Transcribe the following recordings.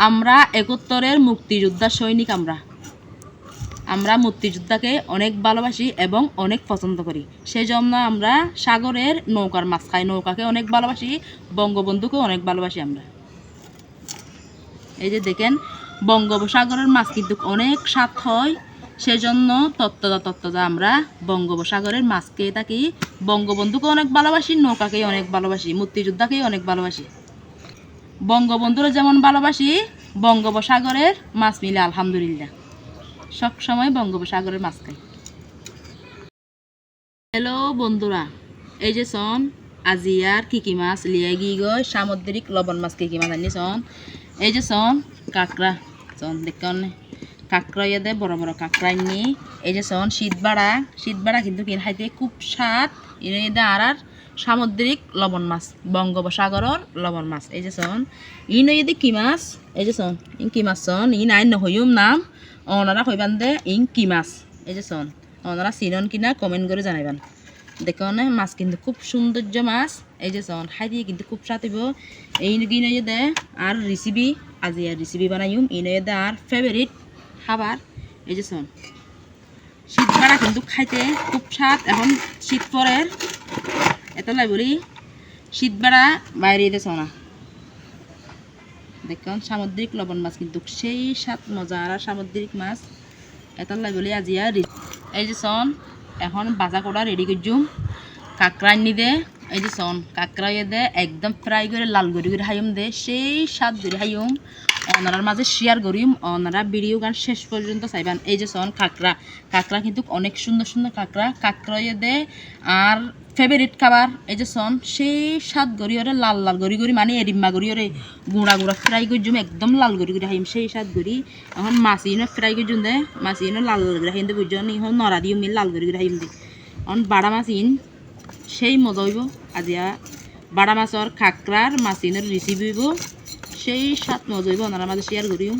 আমরা একত্তরের মুক্তিযোদ্ধা সৈনিক আমরা। আমরা মুক্তিযোদ্ধাকে অনেক ভালোবাসি এবং অনেক পছন্দ করি। সেই জন্য আমরা সাগরের নৌকার মাছ খাই নৌকাকে অনেক ভালোবাসি, বঙ্গবন্ধুকে অনেক ভালোবাসি আমরা। এই যে দেখেন, বঙ্গোপসাগরের মাছ কিন্তু অনেক স্বাদ হয়। সেজন্য তত্ত্বদা তত্ত্বদা আমরা বঙ্গোপসাগরের মাছ খেয়ে থাকি। বঙ্গবন্ধুকে অনেক ভালোবাসি নৌকাকে অনেক ভালোবাসি, মুক্তিযোদ্ধাকেই অনেক ভালোবাসি। বঙ্গবন্ধুরা যেমন ভালোবাসি, বঙ্গোপসাগরের মাছ মিলে আলহামদুলিল্লাহ। সব সময় বঙ্গোপসাগরের মাছ খাই। হ্যালো বন্ধুরা, এই যে সন আজিয়ার কি কি মাছ লিয়ে গিয়ে গই, সামুদ্রিক লবণ মাছ কি কি মাছ আনি সন। এই যে সন, কাঁকড়া, সন দেখুন কাঁকড়া ইয়ে দে, বড় বড় কাঁকড়া আনি এই যে সন শীত বাড়া কিন্তু কিন খাইতে খুব স্বাদ। এনে দে আর আর সামুদ্রিক লবণ মাছ, বঙ্গোপসাগরের লবণ মাছ। এই যে সন ইন ইয়ে কি মাছ? এই যে সন ইন কি মাছ সন ইন আইন নহইম নাম। ওনারা কইবান দে ইন কি মাছ? এই যে সন ওনারা চিনন কিনা কমেন্ট করে জানাইবান। দেখুন মাছ কিন্তু খুব সৌন্দর্য মাছ। এই যে সন খাই দিয়ে কিন্তু খুব সাথিব এই কিনে দে আর রেসিপি আজি আর রেসিপি বানাইম। ইনে দে আর ফেভারিট খাবার এই যে সন শীত বাড়া কিন্তু খাইতে খুব স্বাদ। এখন শীত পরের এত লাই বলি, শীত বাড়া বাইরে দে সোনা দেখুন, সামুদ্রিক লবণ মাছ কিন্তু সেই স্বাদ মজা আর সামুদ্রিক মাছ। এত লাই বলি, আজি আর এই যে সন এখন বাজা করা রেডি করছুম কাঁকড়া আনি দে, এই যে সন কাঁকড়া ইয়ে দে, একদম ফ্রাই করে, লাল করে করে হাইম দে, সেই স্বাদ করে হাইম ওনারার মাঝে শেয়ার করিম, ওনারা ভিডিও গান শেষ পর্যন্ত চাইবান। এই যে সন কাঁকড়া। কাঁকড়া কিন্তু অনেক সুন্দর সুন্দর কাঁকড়া। কাঁকড়া ইয়ে দে, আর ফেভারিট খাবার, এই যে সন সেই স্বাদ গড়ি ওরে, লাল লাল গড়ি গড়ি মানে এরিম্মা গড়ি ওরে, গুঁড়া গুঁড়া ফ্রাই করছুম একদম লাল গড়ি গড়ি হাইম সেই স্বাদ গড়ি। এখন মাছ ইনো ফ্রাই করছুম দে, মাছ ইনো লাল লাল করে হাইম দে, বুঝছ? এখন নরা দিও মিল, লাল গড়ি গড়ি হাইম দে। এখন বাড়া মাছ ইন সেই মজা হইব আজিয়া বাড়া মাছর খাকরার মাছিনের রেসিপি হইব, সেই স্বাদ মজা হইব ওনারা মাঝে শেয়ার করিম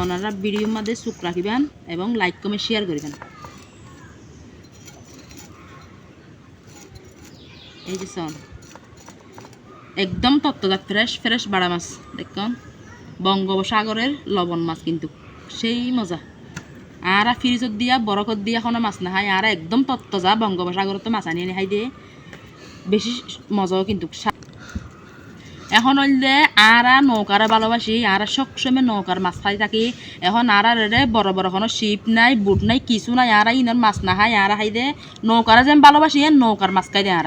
ওনারা ভিডিওর মাঝে চুক রাখিবেন এবং লাইক কমেন্ট শেয়ার করিবেন এই যে একদম তত্ত্বদা ফ্রেশ ফ্রেশ বাড়া মাছ, দেখুন। বঙ্গোপসাগরের লবণ মাছ কিন্তু, সেই মজা। আর ফ্রিজত দিয়া, বরফত দিয়া কোনো মাছ নাখায়, আর একদম তত্ত্বজা, বঙ্গোপসাগরতো মাছ আনি আনি খাই দিয়ে, বেশি মজাও কিন্তু। এখন হইলে আর নৌকারে ভালোবাসি, আর সবসময় নৌকার মাছ খাই থাকি। এখন আর রে বড় বড় কোনো শিপ নাই বুট নাই, কিছু নাই, আর ইনার মাছ না খাই আর খাই দে নৌকারে যেন ভালোবাসি, নৌকার মাছ খাই দে আর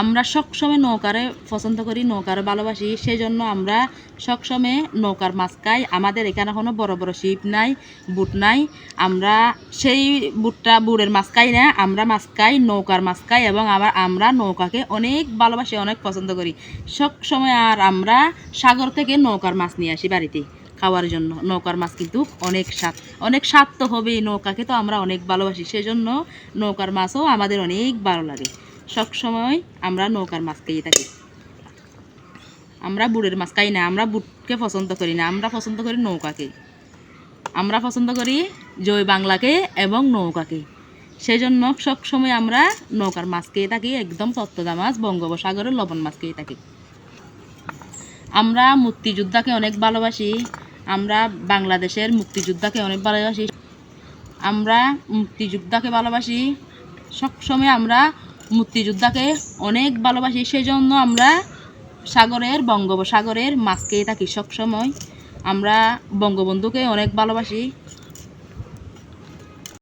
আমরা সবসময় নৌকারে পছন্দ করি, নৌকারে ভালোবাসি সেই জন্য আমরা সবসময় নৌকার মাছ খাই। আমাদের এখানে কোনো বড় বড় শিপ নাই, বুট নাই। আমরা সেই বুটটা বুড়ের মাছ খাই না, আমরা মাছ খাই, নৌকার মাছ খাই এবং আবার আমরা নৌকাকে অনেক ভালোবাসি, অনেক পছন্দ করি। সব সময় আর আমরা সাগর থেকে নৌকার মাছ নিয়ে আসি বাড়িতে খাওয়ার জন্য। নৌকার মাছ কিন্তু অনেক স্বাদ অনেক স্বাদ তো হবেই, নৌকাকে তো আমরা অনেক ভালোবাসি, সেজন্য নৌকার মাছও আমাদের অনেক ভালো লাগে। সব সময় আমরা নৌকার মাছ খেয়ে থাকি। আমরা বুড়ের মাছ খাই না, আমরা বুটকে পছন্দ করি না, আমরা পছন্দ করি নৌকাকে। আমরা পছন্দ করি জয় বাংলাকে এবং নৌকাকে। সেই জন্য সব সময় আমরা নৌকার মাছ খেয়ে থাকি, একদম তত্ত্বদা মাছ, বঙ্গোপসাগরের লবণ মাছ খেয়ে থাকি। আমরা মুক্তিযোদ্ধাকে অনেক ভালোবাসি, আমরা বাংলাদেশের মুক্তিযোদ্ধাকে অনেক ভালোবাসি, আমরা মুক্তিযোদ্ধাকে ভালোবাসি। সবসময় আমরা মুক্তিযোদ্ধাকে অনেক ভালোবাসি সেই জন্য আমরা সাগরের বঙ্গোপসাগরের মাছ খেয়ে থাকি সবসময়। আমরা বঙ্গবন্ধুকে অনেক ভালোবাসি।